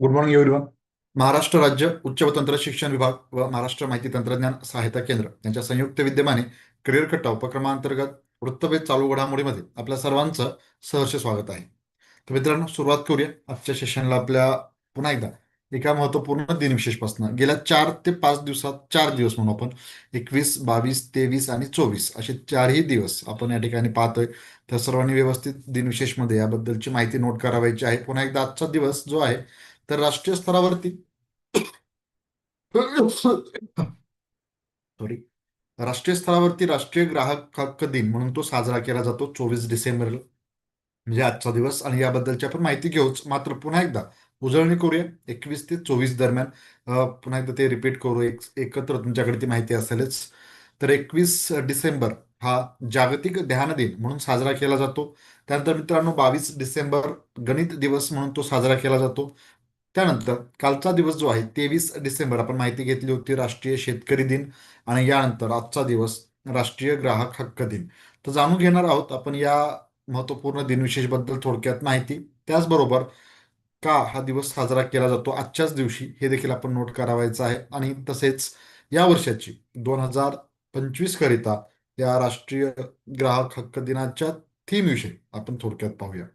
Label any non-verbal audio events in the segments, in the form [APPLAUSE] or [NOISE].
Good morning everyone Maharashtra राज्य उच्च व तंत्र शिक्षण विभाग व महाराष्ट्र माहिती तंत्रज्ञान सहायता केंद्र यांच्या संयुक्त विद्यमाने करिअर कट्टा उपक्रमांतर्गत वृत्तभेद चालू घडामोडीमध्ये आपल्या सर्वांचं सहर्ष स्वागत आहे. तर मित्रांनो सुरुवात करूया. आजच्या सेशनला आपल्या पुन्हा एकदा एका महत्त्वपूर्ण दिनविशेषपासून. गेल्या चार ते पाच दिवसात चार दिवस म्हणून आपण एकवीस बावीस तेवीस आणि चोवीस असे चारही दिवस आपण या ठिकाणी पाहतोय. तर सर्वांनी व्यवस्थित दिनविशेषमध्ये याबद्दलची माहिती नोट करावायची आहे. पुन्हा एकदा आजचा दिवस जो आहे तर राष्ट्रीय स्तरावरती [COUGHS] सॉरी राष्ट्रीय स्तरावरती राष्ट्रीय ग्राहक हक्क दिन म्हणून तो साजरा केला जातो चोवीस डिसेंबरला. म्हणजे आजचा दिवस आणि याबद्दलची आपण माहिती घेऊच. मात्र पुन्हा एकदा उजळणी करूया. एकवीस ते चोवीस दरम्यान. पुन्हा एकदा ते रिपीट करू. एक एकत्र तुमच्याकडे ती माहिती असेलच. तर एकवीस डिसेंबर हा जागतिक ध्यान दिन म्हणून साजरा केला जातो. त्यानंतर मित्रांनो बावीस डिसेंबर गणित दिवस म्हणून तो साजरा केला जातो. त्यानंतर कालचा दिवस जो आहे तेवीस डिसेंबर आपण माहिती घेतली होती राष्ट्रीय शेतकरी दिन. आणि यानंतर आजचा दिवस राष्ट्रीय ग्राहक हक्क दिन. तर जाणून घेणार आहोत आपण या महत्त्वपूर्ण दिनविशेषबद्दल थोडक्यात माहिती. त्याचबरोबर का हा दिवस साजरा केला जातो आजच्याच दिवशी हे देखील आपण नोट करावायचं आहे. आणि तसेच या वर्षाची दोन हजार पंचवीस करिता या राष्ट्रीय ग्राहक हक्क दिनाच्या थीमविषयी आपण थोडक्यात पाहूया.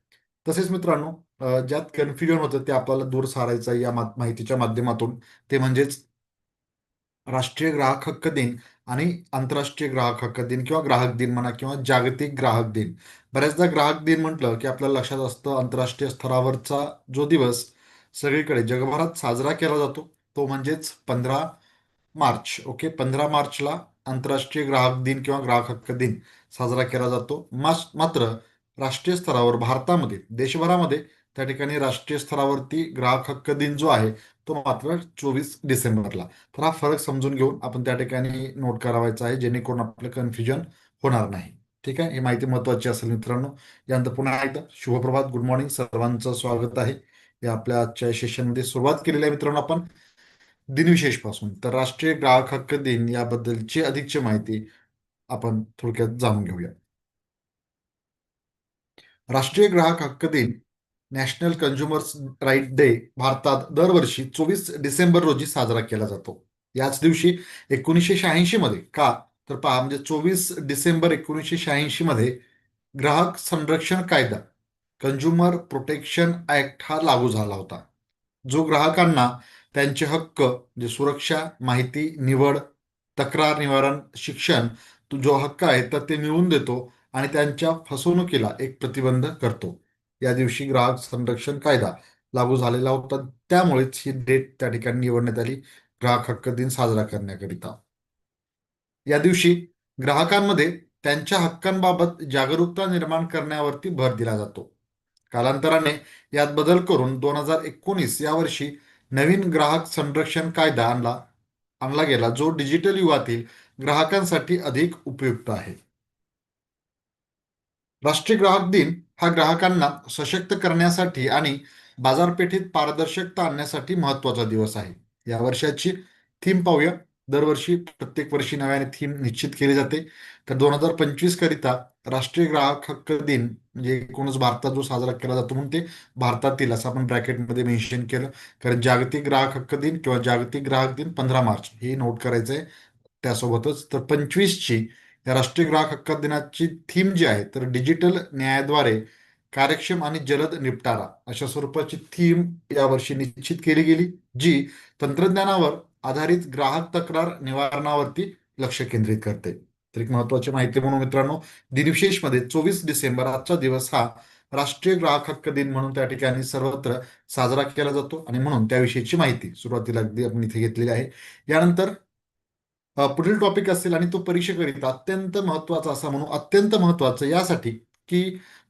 तसेच मित्रांनो ज्यात कन्फ्युजन होतं ते आपल्याला दूर सारायचं या माहितीच्या माध्यमातून. ते म्हणजेच राष्ट्रीय ग्राहक हक्क दिन आणि आंतरराष्ट्रीय ग्राहक हक्क दिन किंवा ग्राहक दिन म्हणा किंवा जागतिक ग्राहक दिन. बऱ्याचदा ग्राहक दिन म्हटलं की आपल्याला लक्षात असतं आंतरराष्ट्रीय स्तरावरचा जो दिवस सगळीकडे जगभरात साजरा केला जातो तो म्हणजेच पंधरा मार्च. ओके? पंधरा मार्चला आंतरराष्ट्रीय ग्राहक दिन किंवा ग्राहक हक्क दिन साजरा केला जातो. मास मात्र राष्ट्रीय स्तरावर भारतामध्ये देशभरामध्ये त्या ठिकाणी राष्ट्रीय स्तरावरती ग्राहक हक्क दिन जो आहे तो मात्र चोवीस डिसेंबरला. तर हा फरक समजून घेऊन आपण त्या ठिकाणी नोट करावायचा आहे जेणेकरून आपलं कन्फ्युजन होणार नाही. ठीक आहे? ही माहिती महत्वाची असेल मित्रांनो. यानंतर पुन्हा एकदा शुभप्रभात गुड मॉर्निंग. सर्वांचं स्वागत आहे. या आपल्या आजच्या सेशनमध्ये सुरुवात केलेली आहे मित्रांनो आपण दिनविशेषपासून तर राष्ट्रीय ग्राहक हक्क दिन याबद्दलची अधिकची माहिती आपण थोडक्यात जाणून घेऊया. राष्ट्रीय ग्राहक हक्क दिन नॅशनल कन्झ्युमर्स राईट डे भारतात दरवर्षी चोवीस डिसेंबर रोजी साजरा केला जातो. याच दिवशी एकोणीसशे शहाऐंशी मध्ये का? तर पहा म्हणजे चोवीस डिसेंबर एकोणीसशे शहाऐंशी मध्ये ग्राहक संरक्षण कायदा कन्झ्युमर प्रोटेक्शन ऍक्ट हा लागू झाला होता. जो ग्राहकांना त्यांचे हक्क म्हणजे सुरक्षा माहिती निवड तक्रार निवारण शिक्षण जो हक्क आहे तर ते मिळवून देतो आणि त्यांच्या फसवणुकीला एक प्रतिबंध करतो. या दिवशी ग्राहक संरक्षण कायदा लागू झालेला होता. त्यामुळेच ही डेट त्या ठिकाणी निवडण्यात आली. ग्राहक हक्क दिन साजरा करण्याकरिता. या दिवशी ग्राहकांमध्ये त्यांच्या हक्कांबाबत जागरूकता निर्माण करण्यावरती भर दिला जातो. कालांतराने यात बदल करून दोन हजार एकोणीस या वर्षी नवीन ग्राहक संरक्षण कायदा आणला आणला गेला जो डिजिटल युगातील ग्राहकांसाठी अधिक उपयुक्त आहे. राष्ट्रीय ग्राहक दिन हा ग्राहकांना सशक्त करण्यासाठी आणि बाजारपेठेत पारदर्शकता आणण्यासाठी महत्त्वाचा दिवस आहे. या वर्षाची थीम पाहूया. दरवर्षी प्रत्येक वर्षी नव्याने थीम निश्चित केली जाते. तर दोन हजार पंचवीस करिता राष्ट्रीय ग्राहक हक्क दिन म्हणजे एकूणच भारतात जो साजरा केला जातो म्हणून ते भारतातील असं आपण ब्रॅकेटमध्ये मेन्शन केलं. कारण जागतिक ग्राहक हक्क दिन किंवा जागतिक ग्राहक दिन पंधरा मार्च हे नोट करायचं आहे त्यासोबतच. तर पंचवीसची या राष्ट्रीय ग्राहक हक्क दिनाची थीम जी आहे तर डिजिटल न्यायाद्वारे कार्यक्षम आणि जलद निपटारा अशा स्वरूपाची थीम यावर्षी निश्चित केली गेली जी तंत्रज्ञानावर आधारित ग्राहक तक्रार निवारणावरती लक्ष केंद्रित करते. तर एक महत्वाची माहिती म्हणून मित्रांनो दिनविशेषमध्ये चोवीस डिसेंबर आजचा दिवस हा राष्ट्रीय ग्राहक हक्क दिन म्हणून त्या ठिकाणी सर्वत्र साजरा केला जातो. आणि म्हणून त्याविषयीची माहिती सुरुवातीला अगदी आपण इथे घेतलेली आहे. यानंतर पुढील टॉपिक असेल आणि तो परीक्षेकरिता अत्यंत महत्त्वाचा असा म्हणून अत्यंत महत्त्वाचं यासाठी की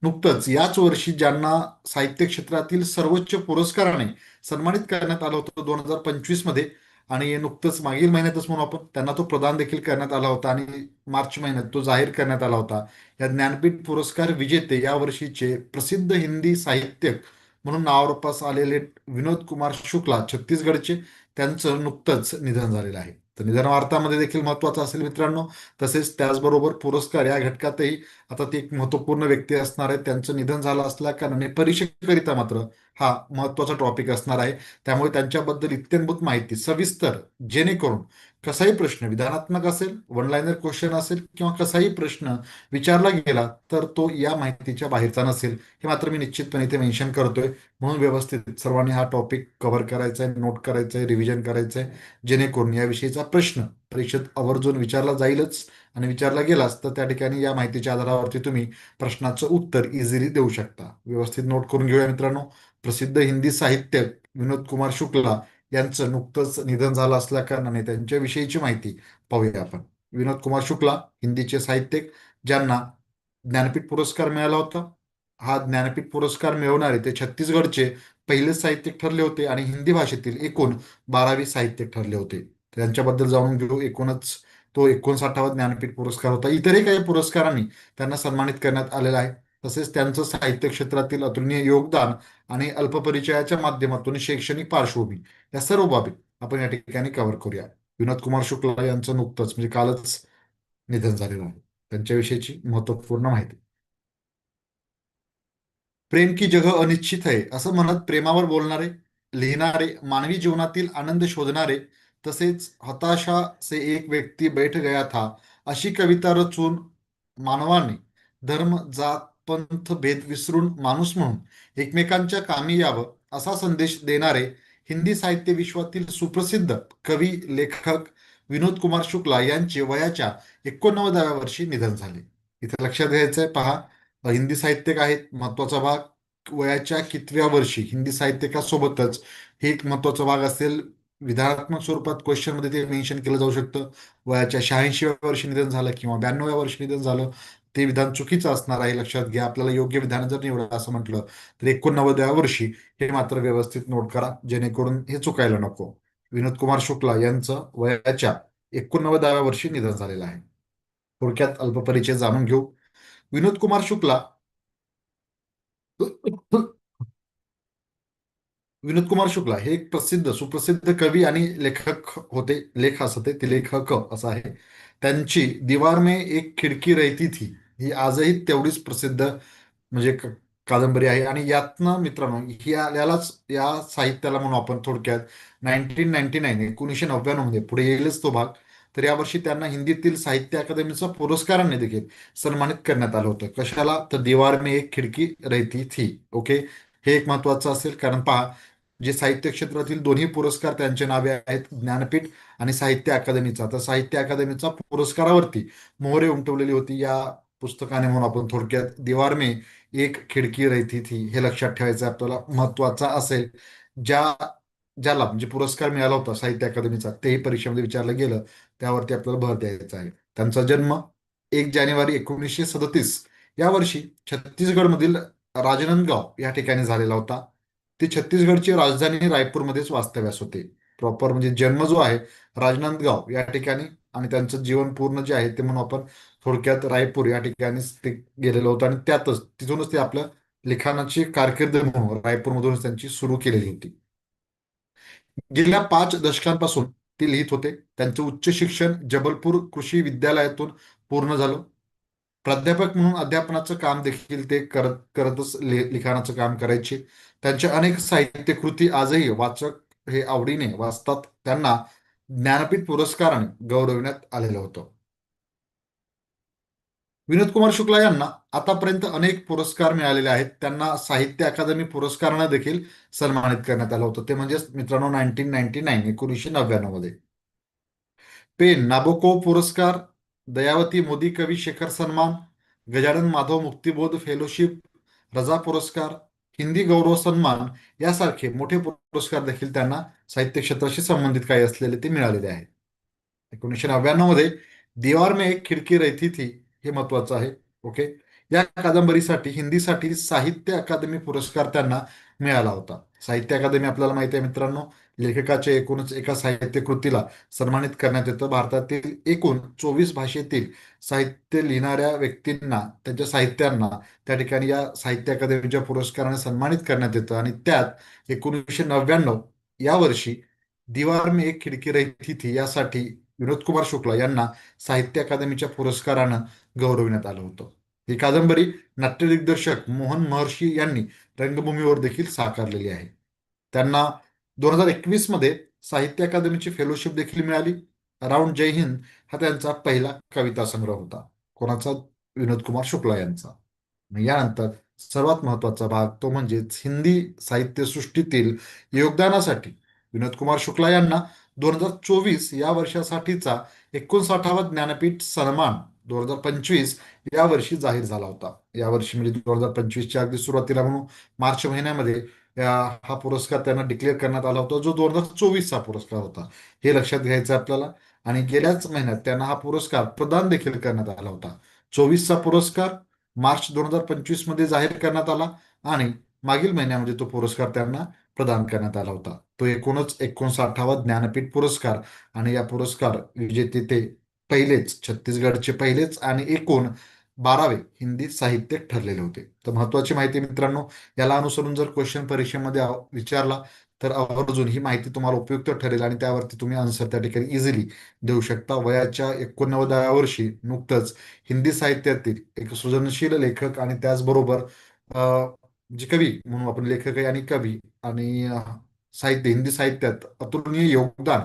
नुकतंच याच वर्षी ज्यांना साहित्य क्षेत्रातील सर्वोच्च पुरस्काराने सन्मानित करण्यात आलं होतं दोन हजार पंचवीसमध्ये आणि नुकतंच मागील महिन्यातच म्हणून आपण त्यांना तो प्रदान देखील करण्यात आला होता आणि मार्च महिन्यात तो जाहीर करण्यात आला होता. या ज्ञानपीठ पुरस्कार विजेते या वर्षीचे प्रसिद्ध हिंदी साहित्यक म्हणून नावारोपास आलेले विनोद कुमार शुक्ला छत्तीसगडचे त्यांचं नुकतंच निधन झालेलं आहे. तर निधन वार्तामध्ये देखील महत्त्वाचा असेल मित्रांनो. तसेच त्याचबरोबर पुरस्कार या घटकातही आता ती एक महत्त्वपूर्ण व्यक्ती असणार आहे. त्यांचं निधन झालं असल्या कारणाने परीक्षेकरिता मात्र हा महत्त्वाचा टॉपिक असणार आहे. त्यामुळे त्यांच्याबद्दल इत्यंभूत माहिती सविस्तर जेणेकरून कसाही प्रश्न विधानात्मक असेल वन लाईनर क्वेश्चन असेल किंवा कसाही प्रश्न विचारला गेला तर तो या माहितीच्या बाहेरचा नसेल. हे मात्र मी निश्चितपणे इथे मेन्शन करतोय. म्हणून व्यवस्थित सर्वांनी हा टॉपिक कव्हर करायचा आहे नोट करायचा आहे रिव्हिजन करायचं आहे जेणेकरून याविषयीचा प्रश्न परीक्षेत आवर्जून विचारला जाईलच आणि विचारला गेलाच तर त्या ठिकाणी या माहितीच्या आधारावरती तुम्ही प्रश्नाचं उत्तर इझिली देऊ शकता. व्यवस्थित नोट करून घेऊया मित्रांनो. प्रसिद्ध हिंदी साहित्य विनोद कुमार शुक्ला यांचं नुकतंच निधन झालं असल्या कारणाने त्यांच्याविषयीची माहिती पाहूया आपण. विनोद कुमार शुक्ला हिंदीचे साहित्यिक ज्यांना ज्ञानपीठ पुरस्कार मिळाला होता. हा ज्ञानपीठ पुरस्कार मिळवणारे ते छत्तीसगडचे पहिले साहित्यिक ठरले होते आणि हिंदी भाषेतील एकूण बारावी साहित्यिक ठरले होते. त्यांच्याबद्दल जाणून घेऊ एकूणच तो एकोणसाठावा ज्ञानपीठ पुरस्कार होता. इतरही काही पुरस्कारांनी त्यांना सन्मानित करण्यात आलेला आहे. तसेच त्यांचं साहित्य क्षेत्रातील अतुलनीय योगदान आणि अल्पपरिचयाच्या माध्यमातून शैक्षणिक पार्श्वभूमी या सर्व बाबी आपण या ठिकाणी कव्हर करूया. विनोद कुमार शुक्ला यांचं नुकतंच म्हणजे कालच निधन झालेलं आहे. त्यांच्याविषयीची महत्त्वपूर्ण माहिती. प्रेम की जगह अनिश्चित आहे असं म्हणत प्रेमावर बोलणारे लिहिणारे मानवी जीवनातील आनंद शोधणारे तसेच हताशा से एक व्यक्ती बैठ गया था अशी कविता रचून मानवाने धर्म जात पंथ भेद विसरून माणूस म्हणून एकमेकांच्या कामी यावं असा संदेश देणारे हिंदी साहित्य विश्वातील सुप्रसिद्ध कवी लेखक विनोद कुमार शुक्ला यांचे वयाच्या एकोणनव्वदाव्या वर्षी निधन झाले. इथे लक्षात घ्यायचं आहे पहा. हिंदी साहित्यिक आहेत महत्त्वाचा भाग वयाच्या कितव्या वर्षी. हिंदी साहित्यिकासोबतच हे एक महत्त्वाचा भाग असेल. विधानात्मक स्वरूपात क्वेश्चनमध्ये ते मेन्शन केलं जाऊ शकतं. वयाच्या शहाऐंशीव्या वर्षी निधन झालं किंवा ब्याण्णव्या वर्षी निधन झालं. ते विधान चुकीचं असणार आहे लक्षात घ्या. आपल्याला योग्य विधान जर निवडलं असं म्हटलं तर एकोणनव्वदव्या वर्षी हे मात्र व्यवस्थित नोट करा जेणेकरून हे चुकायला नको. विनोद कुमार शुक्ला यांचं वयाच्या एकोणनव्वदाव्या वर्षी निधन झालेलं आहे. थोडक्यात अल्पपरिचय जाणून घेऊ. विनोद कुमार शुक्ला विनोद कुमार शुक्ला हे एक प्रसिद्ध सुप्रसिद्ध कवी आणि लेखक होते लेख असते ते लेखक असं आहे. त्यांची दिवार में एक खिडकी रहती थी. ही आजही तेवढीच प्रसिद्ध म्हणजे कादंबरी आहे. आणि यातनं मित्रांनो ही यालाच या साहित्याला म्हणून आपण थोडक्यात नाईन्टीन नाईन्टी नाईन एकोणीसशे नव्याण्णवमध्ये पुढे येईलच तो भाग. तर यावर्षी त्यांना हिंदीतील साहित्य अकादमीचा पुरस्काराने देखील सन्मानित करण्यात आलं होतं. कशाला? तर दिवार में एक खिडकी रहती थी. ओके? हे एक महत्वाचं असेल. कारण पहा जे साहित्य क्षेत्रातील दोन्ही पुरस्कार त्यांच्या नावे आहेत ज्ञानपीठ आणि साहित्य अकादमीचा. तर साहित्य अकादमीचा पुरस्कारावरती मोहरे उमटवलेली होती. या पुस्तकाने म्हणून आपण थोडक्यात दिवार में एक खिडकी रहती थी हे लक्षात ठेवायचं आपल्याला महत्त्वाचा असेल. ज्या ज्याला म्हणजे पुरस्कार मिळाला होता साहित्य अकादमीचा तेही परीक्षेमध्ये विचारलं गेलं त्यावरती आपल्याला भर द्यायचा आहे. त्यांचा जन्म एक जानेवारी एकोणीसशे सदतीस या वर्षी छत्तीसगडमधील राजनंदगाव या ठिकाणी झालेला होता. ते छत्तीसगडची राजधानी रायपूरमध्येच वास्तव्यास होते. प्रॉपर म्हणजे जन्म जो आहे राजनंदगाव या ठिकाणी आणि त्यांचं जीवन पूर्ण जे आहे ते म्हणून आपण थोडक्यात रायपूर या ठिकाणी ते गेलेलं होतं आणि त्यातच तिथूनच ते आपल्या लिखाणाची कारकीर्द म्हणून रायपूरमधूनच त्यांची सुरू केलेली होती. गेल्या पाच दशकांपासून ते लिहित होते. त्यांचं उच्च शिक्षण जबलपूर कृषी विद्यालयातून पूर्ण झालं. प्राध्यापक म्हणून अध्यापनाचं काम देखील ते करत करतच लिखाणाचं काम करायचे. त्यांच्या अनेक साहित्य कृती आजही वाचक हे आवडीने वाचतात. त्यांना ज्ञानपीठ पुरस्काराने गौरविण्यात आलेलं होतं. विनोद कुमार शुक्ला यांना आतापर्यंत अनेक पुरस्कार मिळालेले आहेत. त्यांना साहित्य अकादमी पुरस्कारानं देखील सन्मानित करण्यात आलं होतं. ते म्हणजेच मित्रांनो नाईन्टीन नाईन्टी नाईन एकोणीसशे नव्याण्णवमध्ये पेन नाबोको पुरस्कार दयावती मोदी कवी शेखर सन्मान गजानन माधव मुक्तिबोध फेलोशिप रजा पुरस्कार हिंदी गौरव सन्मान यासारखे मोठे पुरस्कार देखील त्यांना साहित्य क्षेत्राशी संबंधित काही असलेले ते मिळालेले आहेत. एकोणीसशे नव्याण्णवमध्ये दिवार में एक खिडकी रहती थी. हे महत्वाचं आहे. ओके या कादंबरीसाठी हिंदीसाठी साहित्य अकादमी पुरस्कार त्यांना मिळाला होता. साहित्य अकादमी आपल्याला माहिती आहे मित्रांनो लेखकाच्या एकूणच एका साहित्य कृतीला सन्मानित करण्यात येतं. भारतातील एकूण चोवीस भाषेतील साहित्य लिहिणाऱ्या व्यक्तींना त्यांच्या साहित्यांना त्या ठिकाणी या साहित्य अकादमीच्या पुरस्काराने सन्मानित करण्यात येतं. आणि त्यात एकोणीसशे नव्याण्णव या वर्षी दिवार में एक खिडकी रही थी यासाठी विनोद कुमार शुक्ला यांना साहित्य अकादमीच्या पुरस्कारानं गौरविण्यात आलं होतं. ही कादंबरी नाट्यदिग्दर्शक मोहन महर्षी यांनी रंगभूमीवर देखील साकारलेली आहे. त्यांना दोन हजार एकवीसमध्ये साहित्य अकादमीची फेलोशिप देखील मिळाली. राऊंड जय हिंद हा त्यांचा पहिला कविता संग्रह होता. कोणाचा? विनोद कुमार शुक्ला यांचा. यानंतर सर्वात महत्त्वाचा भाग तो म्हणजेच हिंदी साहित्यसृष्टीतील योगदानासाठी विनोद कुमार शुक्ला यांना दोन हजार चोवीस या वर्षासाठीचा एकोणसाठावा ज्ञानपीठ सन्मान दोन हजार पंचवीस या वर्षी जाहीर झाला होता. या वर्षी म्हणजे दोन हजार पंचवीसच्या अगदी सुरुवातीला म्हणून मार्च महिन्यामध्ये हा पुरस्कार त्यांना डिक्लेअर करण्यात आला होता जो दोन हजार चोवीसचा पुरस्कार होता. हे लक्षात घ्यायचं आपल्याला. आणि गेल्याच महिन्यात त्यांना हा पुरस्कार प्रदान देखील करण्यात आला होता. चोवीसचा पुरस्कार मार्च दोन हजार पंचवीसमध्ये जाहीर करण्यात आला आणि मागील महिन्यामध्ये तो पुरस्कार त्यांना प्रदान करण्यात आला होता. तो एकूणच एकोणसाठावा ज्ञानपीठ पुरस्कार. आणि या पुरस्कार विजेते ते पहिलेच छत्तीसगडचे पहिलेच आणि एकूण बारावे हिंदी साहित्य ठरलेले होते. तर महत्वाची माहिती मित्रांनो याला अनुसरून जर क्वेश्चन परीक्षेमध्ये विचारला तर आवर्जून ही माहिती तुम्हाला उपयुक्त ठरेल आणि त्यावरती तुम्ही आन्सर त्या ठिकाणी इझिली देऊ शकता. वयाच्या एकोणनव्वदाव्या वर्षी नुकतंच हिंदी साहित्यातील एक सृजनशील लेखक आणि त्याचबरोबर जे कवी म्हणून आपण लेखक आणि कवी आणि साहित्य हिंदी साहित्यात अतुलनीय योगदान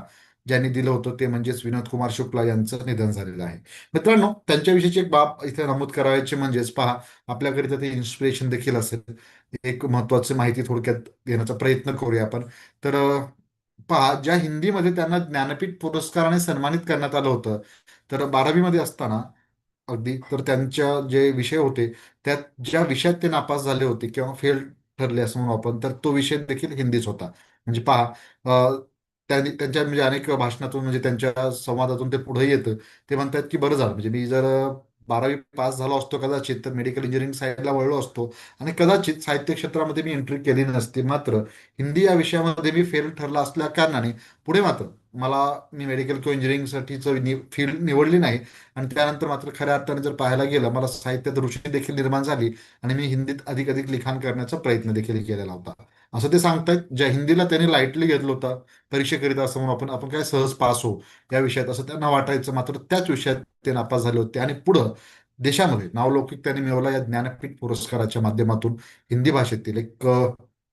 ज्यांनी दिलं होतं ते म्हणजेच विनोद कुमार शुक्ला यांचं निधन झालेलं आहे. मित्रांनो त्यांच्याविषयीची एक बाब इथे नमूद करायची म्हणजेच पहा आपल्याकरिता ते इन्स्पिरेशन देखील असेल. एक महत्वाची माहिती थोडक्यात देण्याचा प्रयत्न करूया आपण. तर पहा ज्या हिंदीमध्ये त्यांना ज्ञानपीठ पुरस्काराने सन्मानित करण्यात आलं होतं तर बारावीमध्ये असताना अगदी तर त्यांच्या जे विषय होते त्यात ज्या विषयात ते नापास झाले होते किंवा फेल ठरले असं म्हणून आपण तर तो विषय देखील हिंदीच होता. म्हणजे पहा त्यांनी त्यांच्या म्हणजे अनेक भाषणातून म्हणजे त्यांच्या संवादातून ते पुढे येतं. ते म्हणतात की बरं झालं. म्हणजे मी जर बारावी पास झालो असतो कदाचित तर मेडिकल इंजिनिअरिंग साईडला वळलो असतो आणि कदाचित साहित्य क्षेत्रामध्ये मी एंट्री केली नसती मात्र हिंदी या विषयामध्ये मी फेल ठरला असल्या कारणाने पुढे मात्र मला मी मेडिकल किंवा इंजिनिअरिंगसाठीच फील्ड निवडली नाही आणि त्यानंतर मात्र खऱ्या अर्थाने जर पाहायला गेलं मला साहित्यात रुची देखील निर्माण झाली आणि मी हिंदीत अधिक अधिक लिखाण करण्याचा प्रयत्न देखील केलेला होता. असं ते सांगतायत ज्या हिंदीला त्यांनी लाईटली घेतलं होतं परीक्षेकरिता असं म्हणून आपण आपण काय सहज पास हो या विषयात असं त्यांना वाटायचं. मात्र त्याच विषयात ते नापास झाले होते. आणि पुढं देशामध्ये नावलौकिक त्यांनी मिळवला या ज्ञानपीठ पुरस्काराच्या माध्यमातून हिंदी भाषेतील एक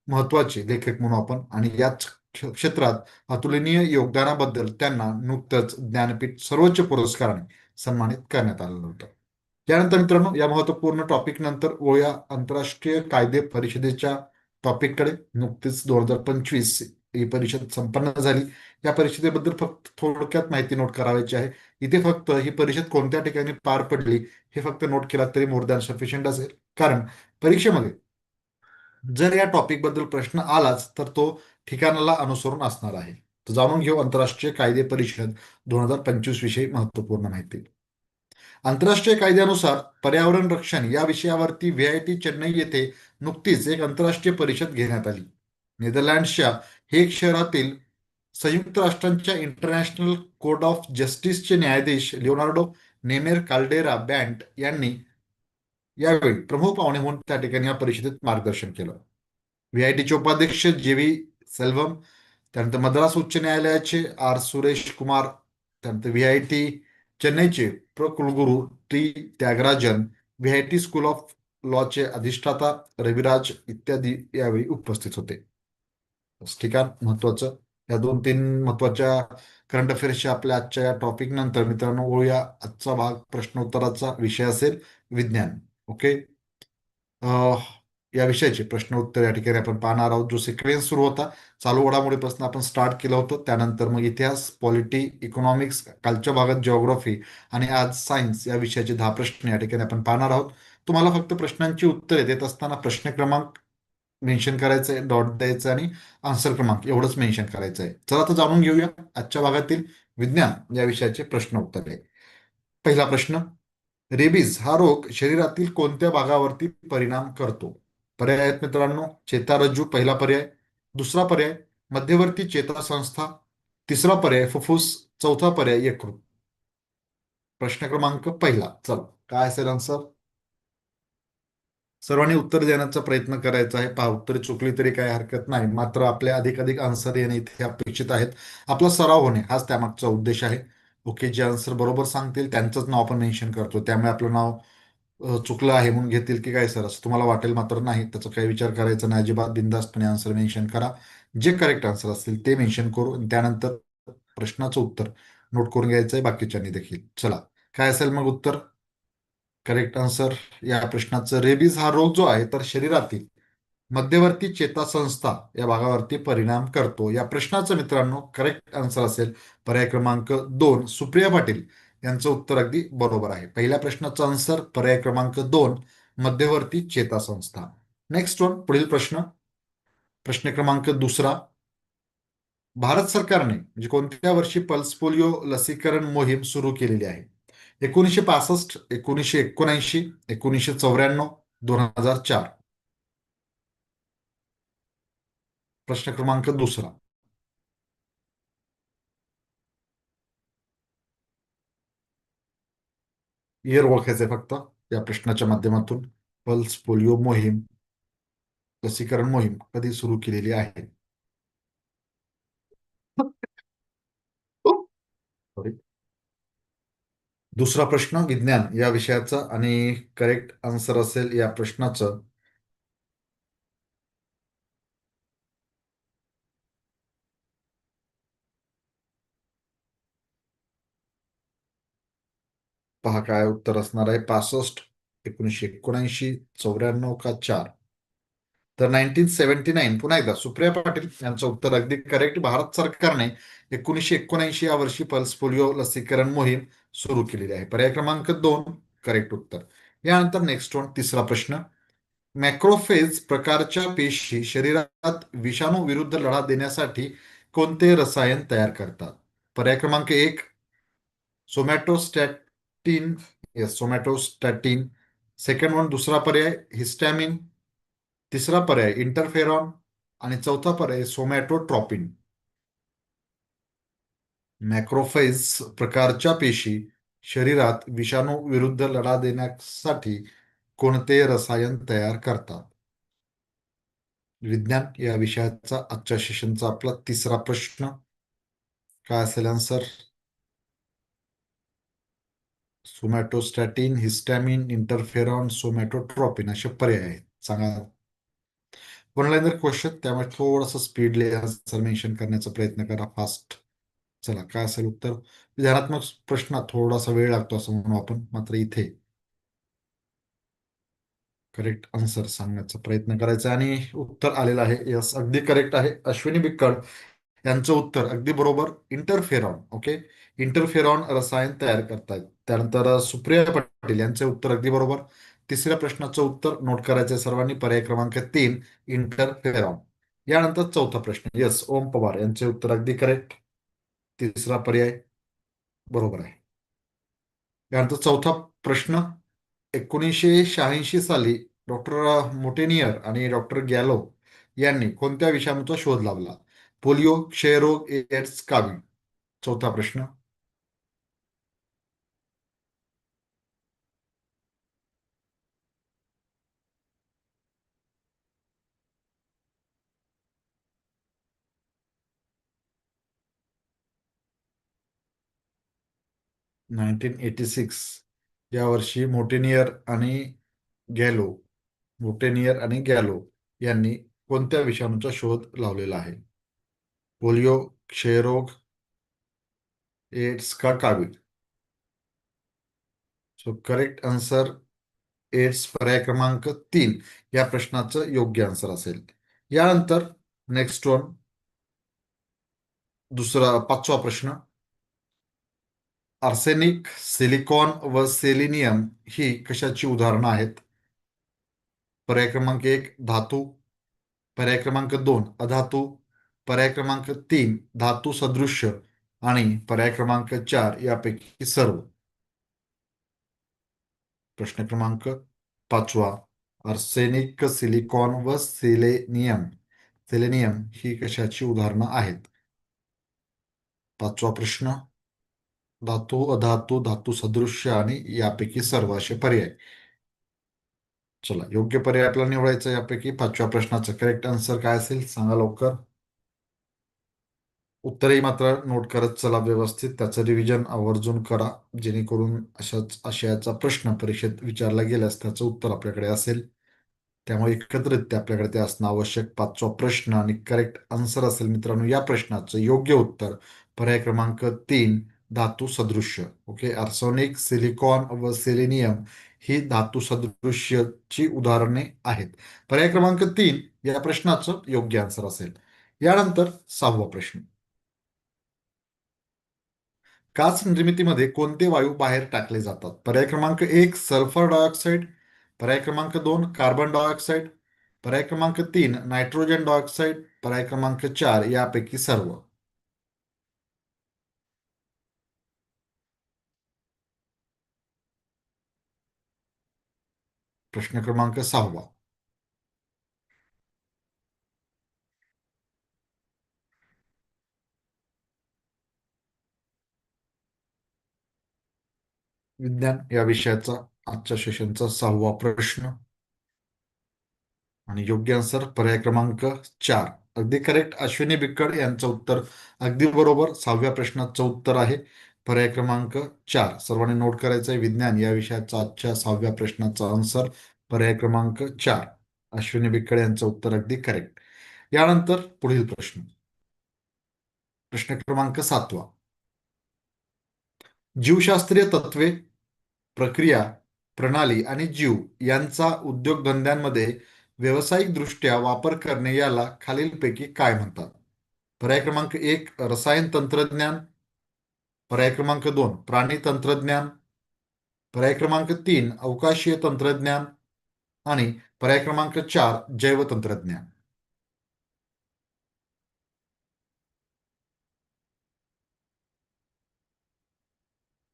महत्त्वाचे लेखक म्हणून आपण. आणि याच क्षेत्रात अतुलनीय योगदानाबद्दल त्यांना नुकतंच ज्ञानपीठ सर्वोच्च पुरस्काराने सन्मानित करण्यात आलेलं होतं. त्यानंतर मित्रांनो या महत्त्वपूर्ण टॉपिक नंतर ओया आंतरराष्ट्रीय कायदे परिषदेच्या टॉपिककडे नुकतीच दोन हजार पंचवीस ही परिषद संपन्न झाली. या परिषदेबद्दल फक्त थोडक्यात माहिती नोट करायची आहे. इथे फक्त ही परिषद कोणत्या ठिकाणी पार पडली हे फक्त नोट केला तरी मोर दॅन सफिशियंट असेल. कारण परीक्षेमध्ये जर या टॉपिकबद्दल प्रश्न आलाच तर तो ठिकाणाला अनुसरून असणार आहे. तर जाणून घेऊ आंतरराष्ट्रीय कायदे परिषद दोन हजार पंचवीस विषयी महत्त्वपूर्ण माहिती. आंतरराष्ट्रीय कायद्यानुसार पर्यावरण रक्षण या विषयावरती व्हीआयटी चेन्नई येथे नुकतीच एक आंतरराष्ट्रीय परिषद घेण्यात आली. नेदरलँड्सच्या हेग शहरातील संयुक्त राष्ट्रांच्या इंटरनॅशनल कोर्ट ऑफ जस्टिसचे न्यायाधीश लिओनार्डो नेमेर काल्डेरा बँट यांनी यावेळी प्रमुख पाहुणे म्हणून त्या ठिकाणी या परिषदेत मार्गदर्शन केलं. व्हीआयटीचे उपाध्यक्ष जे व्ही सेल्वम त्यानंतर मद्रास उच्च न्यायालयाचे आर सुरेश कुमार त्यानंतर व्ही आय टी चेन्नईचे प्र कुलगुरू T. Tyagarajan V I T school of लॉचे अधिष्ठाता रविराज इत्यादी यावेळी उपस्थित होते. ठिकाण महत्वाचं या दोन तीन महत्त्वाच्या करंट अफेअर्सच्या आपल्या आजच्या या टॉपिक नंतर मित्रांनो ओळूया. आजचा भाग प्रश्नोत्तराचा विषय असेल विज्ञान. ओके या विषयाचे प्रश्न उत्तर या ठिकाणी आपण पाहणार आहोत. जो सिक्वेन्स सुरू होता चालू घडामोडीपासून आपण स्टार्ट केलं होतं. त्यानंतर मग इतिहास पॉलिटी इकॉनॉमिक्स कालच्या भागात जिओग्राफी आणि आज सायन्स या विषयाचे दहा प्रश्न या ठिकाणी आपण पाहणार आहोत. तुम्हाला फक्त प्रश्नांची उत्तरे देत असताना प्रश्न क्रमांक मेन्शन करायचं आहे डॉट द्यायचं आणि आन्सर क्रमांक एवढंच मेन्शन करायचं आहे. चला तर जाणून घेऊया आजच्या भागातील विज्ञान या विषयाचे प्रश्न उत्तरे. पहिला प्रश्न रेबीज हा रोग शरीरातील कोणत्या भागावरती परिणाम करतो? पर्याय आहेत मित्रांनो. चेतारज्जू पहिला पर्याय. दुसरा पर्याय मध्यवर्ती चेतासंस्था तिसरा पर्याय फुफ्फुस. चौथा पर्याय यकृत. प्रश्न क्रमांक पहिला. चल काय असेल आन्सर सर्वांनी उत्तर देण्याचा प्रयत्न करायचा आहे. पहा उत्तर चुकली तरी काही हरकत नाही. मात्र आपले अधिक अधिक आन्सर येणे इथे अपेक्षित आहेत. आपला सराव होणे हाच त्यामागचा उद्देश आहे. ओके जे आन्सर बरोबर सांगतील त्यांचंच नाव आपण मेन्शन करतो. त्यामुळे आपलं नाव चुकलं आहे म्हणून घेतील की काय सर? असं तुम्हाला वाटेल मात्र नाही. त्याचा काही विचार करायचा नाही. अजिबात बिंदास्तपणे आन्सर मेन्शन करा. जे करेक्ट आन्सर असतील ते मेन्शन करू त्यानंतर प्रश्नाचं उत्तर नोट करून घ्यायचं आहे बाकीच्यांनी देखील. चला. काय असेल मग उत्तर? करेक्ट आन्सर या प्रश्नाचं रेबीज हा रोग जो आहे तर शरीरातील मध्यवर्ती चेतासंस्था या भागावरती परिणाम करतो. या प्रश्नाचं मित्रांनो करेक्ट आन्सर असेल. पर्याय क्रमांक दोन सुप्रिया पाटील. यांचं उत्तर अगदी बरोबर आहे. पहिल्या प्रश्नाचा आन्सर पर्याय क्रमांक दोन मध्यवर्ती चेता संस्था नेक्स्ट वन पुढील प्रश्न. प्रश्न क्रमांक दुसरा. भारत सरकारने म्हणजे कोणत्या वर्षी पल्स पोलिओ लसीकरण मोहीम सुरू केलेली आहे? एकोणीसशे पासष्ट एकोणीसशे एकोणऐंशी एकोणीसशे चौऱ्याण्णव दोन हजार चार. प्रश्न क्रमांक दुसरा. इयर ओळखायचंय फक्त या प्रश्नाच्या माध्यमातून पल्स पोलिओ मोहीम लसीकरण मोहीम कधी सुरू केलेली आहे सॉरी दुसरा प्रश्न विज्ञान या विषयाचा आणि करेक्ट आन्सर असेल या प्रश्नाचं पहा काय उत्तर असणार आहे. पासष्ट एकोणीसशे एकोणऐंशी चौऱ्याण्णव का चार? तर नाईन्टीन सेव्हन्टी नाईन पुन्हा एकदा सुप्रिया पाटील यांचं उत्तर अगदी करेक्ट भारत सरकारने एकोणीसशे एकोणऐंशी या वर्षी पल्स पोलिओ लसीकरण मोहीम सुरू केलेली आहे. पर्याय क्रमांक दोन करेक्ट उत्तर. यानंतर नेक्स्ट वन तिसरा प्रश्न. मॅक्रोफेज प्रकारच्या पेशी शरीरात विषाणू विरुद्ध लढा देण्यासाठी कोणते रसायन तयार करतात? पर्याय क्रमांक एक somatostatin yes somatostatin second one दुसरा पर्याय हिस्टॅमिन तिसरा पर्याय इंटरफेरॉन आणि चौथा पर्याय सोमॅटोट्रॉपिन मॅक्रोफेज प्रकारच्या पेशी शरीरात विषाणू विरुद्ध लढा देण्यासाठी कोणते रसायन तयार करतात? विज्ञान या विषयाचा आजच्या सेशनचा आपला तिसरा प्रश्न. काय असेल आन्सर सोमॅटोस्टॅटिन हिस्टॅमिन इंटरफेरॉन सोमॅटोट्रॉपिन असे पर्याय आहेत. सांगा. ऑनलाईन क्वेश्चन त्यामुळे थोडंसं स्पीडली आन्सर मेन्शन करण्याचा प्रयत्न करा फास्ट चला काय असेल उत्तर? विधानात्मक प्रश्न थोडासा वेळ लागतो असं म्हणू आपण मात्र इथे. करेक्ट आन्सर सांगण्याचा प्रयत्न करायचा आणि उत्तर आलेलं आहे. यस अगदी करेक्ट आहे. अश्विनी बिक्कड यांचं उत्तर अगदी बरोबर इंटरफेरॉन ओके इंटरफेरॉन रसायन तयार करतायत. त्यानंतर सुप्रिया पाटील यांचे उत्तर अगदी बरोबर. तिसऱ्या प्रश्नाचं उत्तर नोट करायचे सर्वांनी. पर्याय क्रमांक तीन इंटरफेरॉन यानंतर चौथा प्रश्न. यस ओम पवार यांचे उत्तर अगदी करेक्ट तिसरा पर्याय बरोबर आहे. यानंतर चौथा प्रश्न. एकोणीसशे शहाऐंशी साली डॉक्टर मोटेनियर आणि डॉक्टर गॅलो यांनी कोणत्या विषाणूचा शोध लावला? पोलिओ क्षयरोग एड्स कावी चौथा प्रश्न. नाईन्टीन एटी सिक्स या वर्षी मोटेनियर आणि गॅलो मोटेनियर आणि गॅलो यांनी कोणत्या विषाणूचा शोध लावलेला आहे? पोलिओ क्षयरोग एड्स का कावीळ? सो करेक्ट आन्सर एड्स पर्याय क्रमांक तीन या प्रश्नाचं योग्य आन्सर असेल. यानंतर नेक्स्ट वन दुसरा पाचवा प्रश्न. आर्सेनिक सिलिकॉन व सेलिनियम ही कशाची उदाहरणं आहेत? पर्याय क्रमांक एक धातू. पर्याय क्रमांक दोन अधातू. पर्याय क्रमांक तीन धातू सदृश्य. आणि पर्याय क्रमांक चार यापैकी सर्व. प्रश्न क्रमांक पाचवा. आर्सेनिक सिलिकॉन व सेलेनियम. सेलेनियम ही कशाची उदाहरणं आहेत? पाचवा प्रश्न. धातू अधातू धातू सदृश्य आणि यापैकी सर्व असे पर्याय. चला योग्य पर्याय आपल्याला निवडायचा यापैकी पाचव्या प्रश्नाचं. करेक्ट आन्सर काय असेल? सांगा लवकर. उत्तरही मात्र नोट करत चला व्यवस्थित. त्याचं रिव्हिजन आवर्जून करा. जेणेकरून अशाच आशयाचा प्रश्न परीक्षेत विचारला गेल्यास त्याचं उत्तर आपल्याकडे असेल. त्यामुळे एकत्रित आपल्याकडे ते असणं आवश्यक. पाचवा प्रश्न आणि करेक्ट आन्सर असेल मित्रांनो या प्रश्नाचं योग्य उत्तर. पर्याय क्रमांक तीन धातू सदृश्य. ओके आर्सोनिक सिलिकॉन व सेलेनियम ही धातू सदृश्यची उदाहरणे आहेत. पर्याय क्रमांक तीन या प्रश्नाचं योग्य आन्सर असेल. यानंतर सहावा प्रश्न. काच निर्मितीमध्ये कोणते वायू बाहेर टाकले जातात? पर्याय क्रमांक एक सल्फर डायऑक्साईड पर्याय क्रमांक दोन कार्बन डायऑक्साईड पर्याय क्रमांक तीन नायट्रोजन डायऑक्साईड पर्याय क्रमांक चार यापैकी सर्व. प्रश्न क्रमांक सहावा विज्ञान या विषयाचा आजच्या सेशनचा सहावा प्रश्न. आणि योग्य आन्सर पर्याय क्रमांक चार. अगदी करेक्ट अश्विनी बिक्कड यांचं उत्तर अगदी बरोबर. सहाव्या प्रश्नाचं उत्तर आहे. पर्याय क्रमांक चार. सर्वांनी नोट करायचं आहे विज्ञान. या विषयाचा आजच्या सहाव्या प्रश्नाचा आन्सर पर्याय क्रमांक चार. अश्विनी बिक्कड यांचं उत्तर अगदी करेक्ट यानंतर पुढील प्रश्न. प्रश्न क्रमांक सातवा. जीवशास्त्रीय तत्वे प्रक्रिया प्रणाली आणि जीव यांचा उद्योगधंद्यांमध्ये व्यावसायिकदृष्ट्या वापर करणे याला खालीलपैकी काय म्हणतात? पर्याय क्रमांक एक रसायन तंत्रज्ञान. पर्याय क्रमांक दोन प्राणी तंत्रज्ञान. पर्याय क्रमांक तीन अवकाशीय तंत्रज्ञान. आणि पर्याय क्रमांक चार जैव तंत्रज्ञान.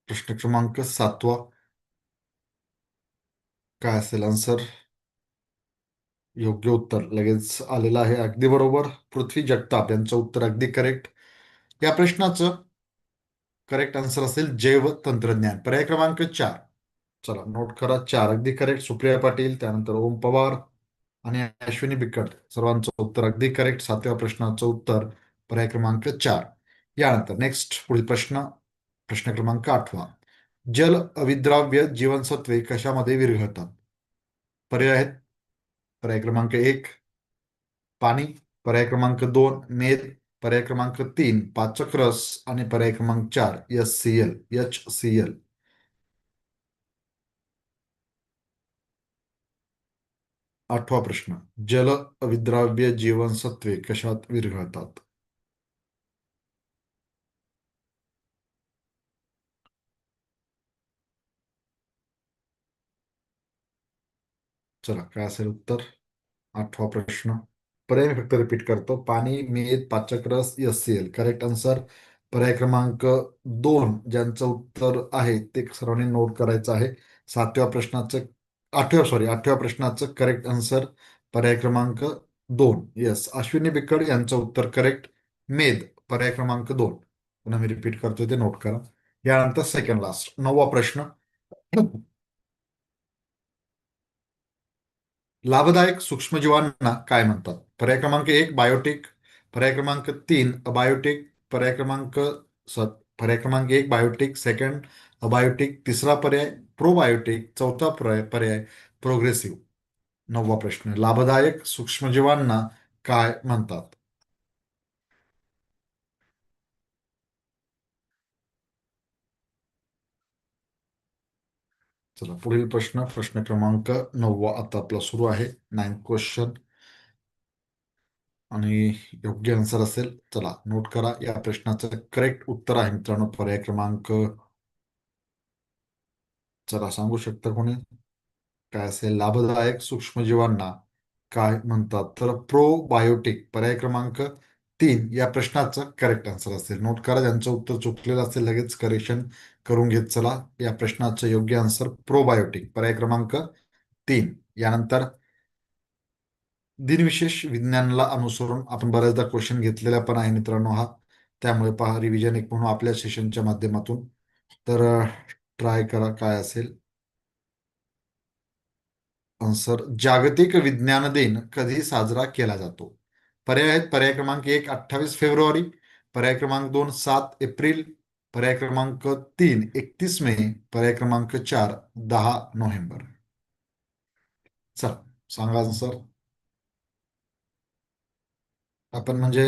प्रश्न क्रमांक सातवा. काय असेल आन्सर योग्य उत्तर. लगेच आलेलं आहे अगदी बरोबर. पृथ्वी जगताप यांचं उत्तर अगदी करेक्ट या प्रश्नाचं करेक्ट आन्सर असेल जैव तंत्रज्ञान. पर्याय क्रमांक चार. चला नोट करा चार. अगदी करेक्ट सुप्रिया पाटील त्यानंतर ओम पवार आणि अश्विनी बिक्कट सर्वांचं उत्तर अगदी करेक्ट सातव्या प्रश्नाचं उत्तर पर्याय क्रमांक चार. यानंतर नेक्स्ट पुढील प्रश्न प्रश्न क्रमांक आठवा. जल अविद्राव्य जीवनसत्वे कशामध्ये विरघळतात? पर्याय आहेत. पर्याय क्रमांक एक पाणी. पर्याय क्रमांक दोन मेद. पर्याय क्रमांक तीन पाचक्रस आणि पर्याय क्रमांक चार S C L H C L आठवा प्रश्न. जल अविद्राव्य जीवनसत्वे कशात विरघळतात? चला काय असेल उत्तर? आठवा प्रश्न. पर्याय मी फक्त रिपीट करतो. पाणी मेद पाचक रस S C L. Correct answer पर्याय क्रमांक दोन ज्यांचं उत्तर आहे ते सर्वांनी नोट करायचं आहे. सातव्या प्रश्नाचं आठव्या सॉरी आठव्या प्रश्नाचं करेक्ट आन्सर पर्याय क्रमांक दोन. येस अश्विनी बिकड यांचं उत्तर करेक्ट मेद पर्याय क्रमांक दोन. पुन्हा मी रिपीट करतोय ते नोट करा. यानंतर सेकंड लास्ट नववा प्रश्न. लाभदायक सूक्ष्मजीवांना काय म्हणतात? पर्याय क्रमांक एक बायोटिक. पर्याय क्रमांक तीन अबायोटिक. पर्याय क्रमांक पर्याय क्रमांक एक बायोटिक. Second abiotic. तिसरा पर्याय प्रोबायोटिक. चौथा पर्याय पर्याय प्रोग्रेसिव्ह. नववा प्रश्न. लाभदायक सूक्ष्मजीवांना काय म्हणतात? चला पुढील प्रश्न. प्रश्न क्रमांक नववा आता आपला सुरू आहे. नाईन क्वेश्चन आणि योग्य आन्सर असेल चला नोट करा. या प्रश्नाचं करेक्ट उत्तर आहे मित्रांनो. पर्याय क्रमांक चला सांगू शकता कोणी? काय असेल? लाभदायक सूक्ष्मजीवांना काय म्हणतात? तर प्रोबायोटिक पर्याय क्रमांक तीन. या प्रश्नाचं करेक्ट आन्सर असेल. नोट करा ज्यांचं उत्तर चुकलेलं असेल लगेच करेक्शन करून घेत चला. या प्रश्नाचं योग्य आन्सर प्रोबायोटिक पर्याय क्रमांक तीन. यानंतर दिनविशेष विज्ञानाला अनुसरून आपण बऱ्याचदा क्वेश्चन घेतलेला पण आहे मित्रांनो हा. त्यामुळे पहा रिव्हिजन एक म्हणून आपल्या सेशनच्या माध्यमातून. तर ट्राय करा काय असेल. आन्सर जागतिक विज्ञान दिन कधी साजरा केला जातो? पर्याय आहेत पर्याय क्रमांक एक अठ्ठावीस फेब्रुवारी. पर्याय क्रमांक दोन सात एप्रिल. पर्याय क्रमांक तीन एकतीस मे. पर्याय क्रमांक चार दहा नोव्हेंबर. चला सांगा सर. आपण म्हणजे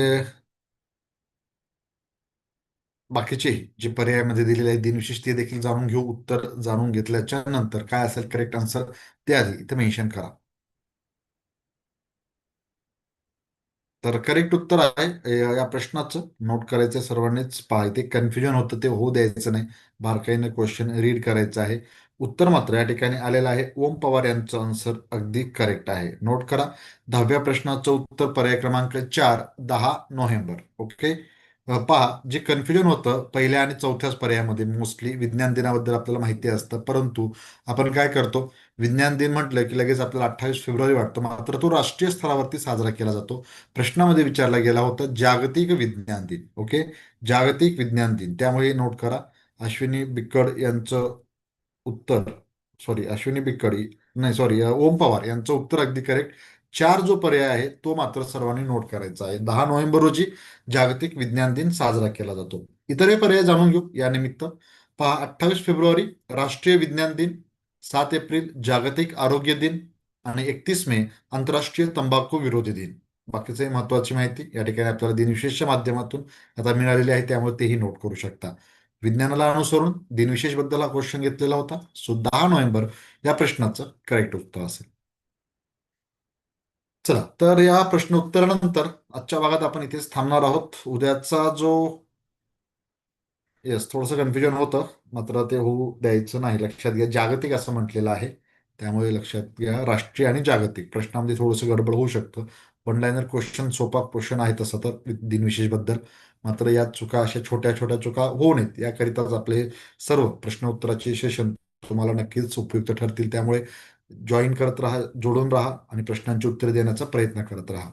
बाकीचे जे पर्यायामध्ये दिलेले आहेत दिनविशेष ते देखील जाणून घेऊ उत्तर जाणून घेतल्याच्या नंतर काय असेल करेक्ट आन्सर ते आधी इथे मेन्शन करा. तर करेक्ट उत्तर आहे या- प्रश्नाचं नोट करायचं सर्वांनीच. पहा ते कन्फ्युजन होतं ते होऊ द्यायचं नाही. बारकाईने क्वेश्चन रीड करायचं आहे. उत्तर मात्र या ठिकाणी आलेलं आहे. ओम पवार यांचं आन्सर अगदी करेक्ट आहे. नोट करा दहाव्या प्रश्नाचं उत्तर पर्याय क्रमांक चार दहा नोव्हेंबर. ओके पहा जे कन्फ्युजन होतं पहिल्या आणि चौथ्याच पर्यायामध्ये मोस्टली विज्ञान दिनाबद्दल आपल्याला माहिती असतं. परंतु आपण काय करतो? विज्ञान दिन म्हटलं की लगेच आपल्याला अठ्ठावीस फेब्रुवारी वाटतो. मात्र तो राष्ट्रीय स्तरावरती साजरा केला जातो. प्रश्नामध्ये विचारला गेला होता जागतिक विज्ञान दिन. ओके जागतिक विज्ञान दिन. त्यामुळे नोट करा अश्विनी बिक्कड यांचं उत्तर. सॉरी अश्विनी बिकडी नाही सॉरी ओम पवार यांचं उत्तर अगदी करेक्ट चार जो पर्याय आहे तो मात्र सर्वांनी नोट करायचा आहे. दहा नोव्हेंबर रोजी जागतिक विज्ञान दिन साजरा केला जातो. इतरही पर्याय जाणून घेऊ या निमित्त. पहा अठ्ठावीस फेब्रुवारी राष्ट्रीय विज्ञान दिन सात एप्रिल जागतिक आरोग्य दिन आणि एकतीस मे आंतरराष्ट्रीय तंबाखू विरोधी दिन. बाकीचे महत्वाची माहिती या ठिकाणी आपल्याला दिनविशेष माध्यमातून आता मिळालेली आहे त्यामुळे तेही नोट करू शकता. विज्ञानाला अनुसरून दिनविशेषबद्दल हा क्वेश्चन घेतलेला होता. सो दहा नोव्हेंबर या प्रश्नाचं करेक्ट उत्तर असेल. चला तर या प्रश्न उत्तरानंतर आजच्या भागात आपण इथेच थांबणार आहोत. उद्याचा जो येस थोडंसं कन्फ्युजन होतं मात्र ते होऊ द्यायचं नाही. लक्षात घ्या जागतिक असं म्हटलेलं आहे. त्यामुळे लक्षात घ्या राष्ट्रीय आणि जागतिक. प्रश्नामध्ये थोडंसं गडबड होऊ शकतं. वन लाईनर क्वेश्चन सोपा क्वेश्चन आहे तसं तर दिनविशेषबद्दल मात्र या चुका अशा छोट्या छोट्या चुका होऊ नयेत. याकरिताच आपले हे सर्व प्रश्न उत्तराचे सेशन तुम्हाला नक्कीच उपयुक्त ठरतील. त्यामुळे जॉईन करत राहा जोडून राहा आणि प्रश्नांची उत्तरे देण्याचा प्रयत्न करत राहा.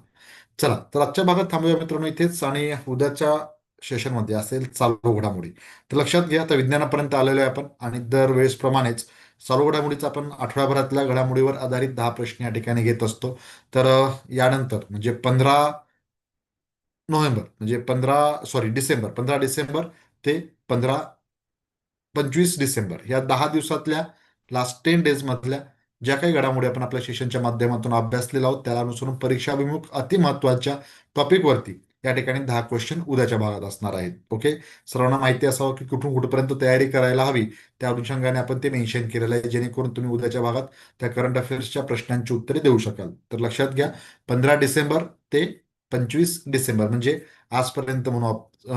चला तर आजच्या भागात थांबूया मित्रांनो इथेच आणि उद्याच्या सेशनमध्ये असेल चालू घडामोडी. तर लक्षात घ्या आता विज्ञानापर्यंत आलेलो आहे आपण आणि दरवेळेसप्रमाणेच चालू घडामोडीचा आपण आठवड्याभरातल्या घडामोडीवर आधारित दहा प्रश्न या ठिकाणी घेत असतो. तर यानंतर म्हणजे पंधरा नोव्हेंबर म्हणजे पंधरा सॉरी डिसेंबर पंधरा डिसेंबर ते पंधरा पंचवीस डिसेंबर या दहा दिवसातल्या लास्ट टेन डेजमधल्या ज्या काही घडामोडी आपण आपल्या सेशनच्या माध्यमातून अभ्यासलेला आहोत त्याला अनुसरून परीक्षाभिमुख अतिमहत्वाच्या टॉपिकवरती या ठिकाणी दहा क्वेश्चन उद्याच्या भागात असणार आहेत. ओके सर्वांना माहिती असावं की कुठून कुठपर्यंत तयारी करायला हवी त्या अनुषंगाने आपण ते मेन्शन केलेलं आहे जेणेकरून तुम्ही उद्याच्या भागात त्या करंट अफेअर्सच्या प्रश्नांची उत्तरे देऊ शकाल. तर लक्षात घ्या पंधरा डिसेंबर ते पंचवीस डिसेंबर म्हणजे आजपर्यंत म्हणू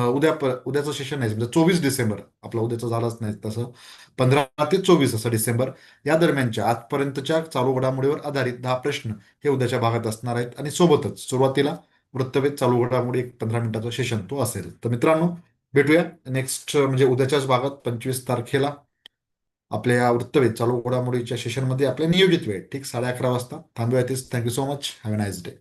उद्या उद्याचं सेशन नाही म्हणजे चोवीस डिसेंबर आपलं उद्याचं झालंच नाही तसं. पंधरा ते चोवीस असं डिसेंबर या दरम्यानच्या आजपर्यंतच्या चालू घडामोडीवर आधारित दहा प्रश्न हे उद्याच्या भागात असणार आहेत आणि सोबतच सुरुवातीला वृत्तवेध चालू घडामोडी एक पंधरा मिनिटाचं सेशन तो असेल. तर मित्रांनो भेटूया नेक्स्ट म्हणजे उद्याच्याच भागात पंचवीस तारखेला आपल्या या वृत्तवेध चालू घडामोडीच्या सेशनमध्ये आपल्या नियोजित वेळ ठीक साडे अकरा वाजता. थांबूया thank you so much have a nice day